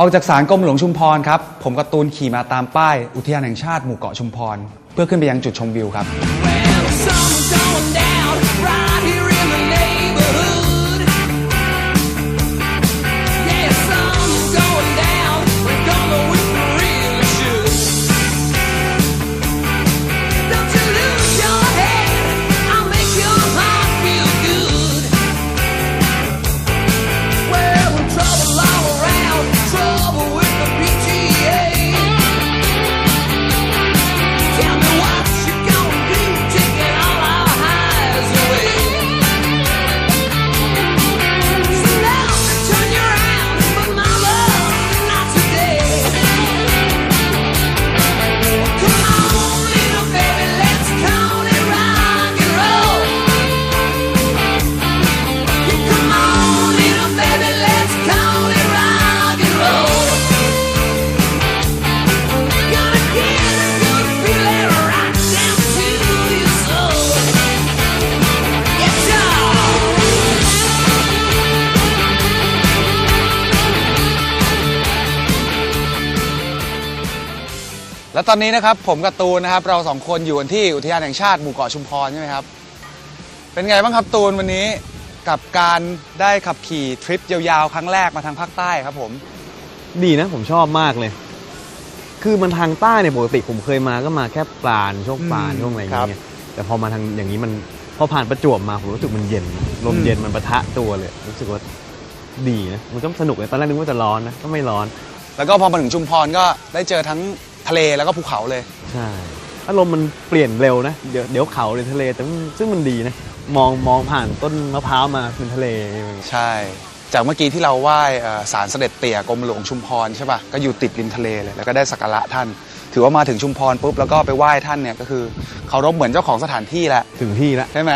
ออกจากศาลกรมหลวงชุมพรครับ ผมการ์ตูนขี่มาตามป้าย อุทยานแห่งชาติหมู่เกาะชุมพร เพื่อขึ้นไปยังจุดชมวิวครับ และตอนนี้นะครับผมกับตูนนะครับ เราสองคนอยู่กันที่อุทยานแห่งชาติหมู่เกาะชุมพรใช่ไหมครับ เป็นไงบ้างครับตูนวันนี้กับการได้ขับขี่ทริปยาวๆ ครั้งแรกมาทางภาคใต้ครับผม ดีนะผมชอบมากเลย คือมันทางใต้เนี่ยปกติผมเคยมาก็มาแค่ปลานช่วงปลานอืมช่วงอะไรอย่างครับเงี้ยแต่พอมาทางอย่างนี้มันพอผ่านประจวบมาผมรู้สึกมันเย็นลมอืมเย็นมันปะทะตัวเลย รู้สึกว่าดีนะมันก็สนุกเลยตอนแรกนึกว่าจะร้อนนะก็ไม่ร้อน แล้วก็พอมาถึงชุมพรก็ได้เจอทั้ง ทะเลแล้วก็ภูเขาเลย ใช่อารมณ์มันเปลี่ยนเร็วนะ เดี๋ยวเดี๋ยวเขาเลยทะเลแต่มันซึ่งมันดีนะ มองมองผ่านต้นมะพร้าวมาเป็นทะเลใช่ จากเมื่อกี้ที่เราไหว้เอ่อศาลเสด็จเตี่ยกรมหลวงชุมพรใช่ป่ะก็อยู่ติดริมทะเลเลยแล้วก็ได้สักการะท่าน ถือว่ามาถึงชุมพรปุ๊บแล้วก็ไปไหว้ท่านเนี่ยก็คือเคารพเหมือนเจ้าของสถานที่แหละ ถึงที่แล้วใช่ไหม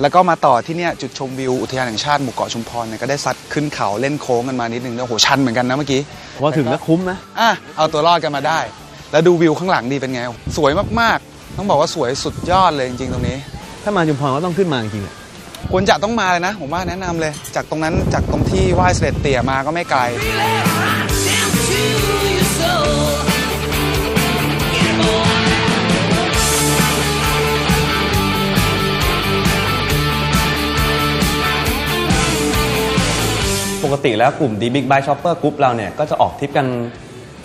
แล้วก็มาต่อที่เนี่ยจุดชมวิวอุทยานแห่งชาติหมู่เกาะชุมพรเนี่ยก็ได้ซัดขึ้นเขาเล่นโค้งกันมานิดนึงแล้วโอ้โหชันเหมือนกันนะเมื่อกี้พอถึงแล้วคุ้มนะ อะเอาตัวรอดกันมาได้ แล้วดูวิวข้างหลังดีเป็นไง สวยมากๆ ต้องบอกว่าสวยสุดยอดเลยจริงๆตรงนี้ ถ้ามาจุมพรก็ต้องขึ้นมาจริงๆอะควรจะต้องมาเลยนะ ผมว่าแนะนำเลย จากตรงนั้นจากตรงที่ไหว้เสด็จเตี่ยมาก็ไม่ไกล Feel it right down to your soul. Yeah, boy. ปกติแล้วกลุ่ม D Big Bike Shopper Group เราเนี่ย ก็จะออกทริปกัน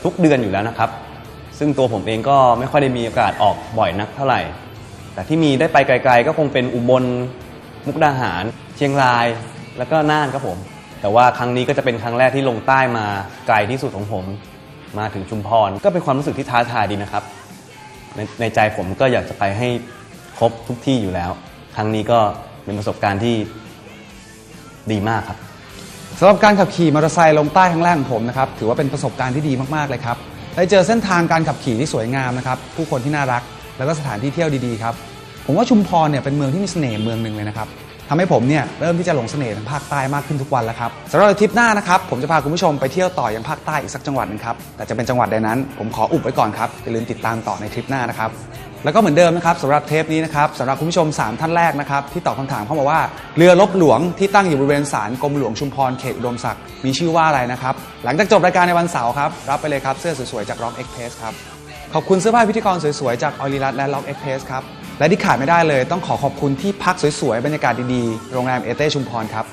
ทุกเดือนอยู่แล้วนะครับ ซึ่งตัวผมเองก็ไม่ค่อยได้มีโอกาสออกบ่อยนักเท่าไหร่ แต่ที่มีได้ไปไกล ๆ ก็คงเป็นอุบล มุกดาหาร เชียงราย แล้วก็น่านครับผม แต่ว่าครั้งนี้ก็จะเป็นครั้งแรกที่ลงใต้มาไกลที่สุดของผม มาถึงชุมพร ก็เป็นความรู้สึกที่ท้าทายดีนะครับ ในในใจผมก็อยากจะไปให้ครบทุกที่อยู่แล้ว ครั้งนี้ก็เป็นประสบการณ์ที่ดีมากครับสำหรับการขับขี่มอเตอร์ไซค์ลงใต้ครั้งแรกของผมนะครับถือว่าเป็นประสบการณ์ที่ดีมากๆเลยครับ ได้เจอเส้นทางการขับขี่ที่สวยงามนะครับ ผู้คนที่น่ารัก แล้วก็สถานที่เที่ยวดีๆครับ ผมว่าชุมพรเนี่ยเป็นเมืองที่มีเสน่ห์เมืองหนึ่งเลยนะครับทำให้ผมเนี่ยเริ่มที่จะหลงเสน่ห์ทางภาคใต้มากขึ้นทุกวันแล้วครับสำหรับทริปหน้านะครับผมจะพาคุณผู้ชมไปเที่ยวต่อยังภาคใต้อีกสักจังหวัดหนึงครับแต่จะเป็นจังหวัดใดนั้น ผมขออุบไว้ก่อนครับอย่าลืมติดตามต่อในทริปหน้านะครับ แล้วก็เหมือนเดิมนะครับสำหรับเทปนี้นะครับสำหรับคุณผู้ชม 3 ท่านแรกนะครับที่ตอบคำถามเข้ามาว่าเรือลบหลวงที่ตั้งอยู่บริเวณศาลกรมหลวงชุมพรเขตอุดมศักดิ์มีชื่อว่าอะไรนะครับหลังจากจบรายการในวันเสาร์ครับรับไปเลยครับเสื้อสวยๆจาก Rock Express ครับขอบคุณเสื้อผ้าพิธีกรสวยๆจากออริรัตและ Rock Express ครับและที่ขาดไม่ได้เลย ต้องขอขอบคุณที่พักสวยๆบรรยากาศดีๆโรงแรมเอเต้ชุมพรครับ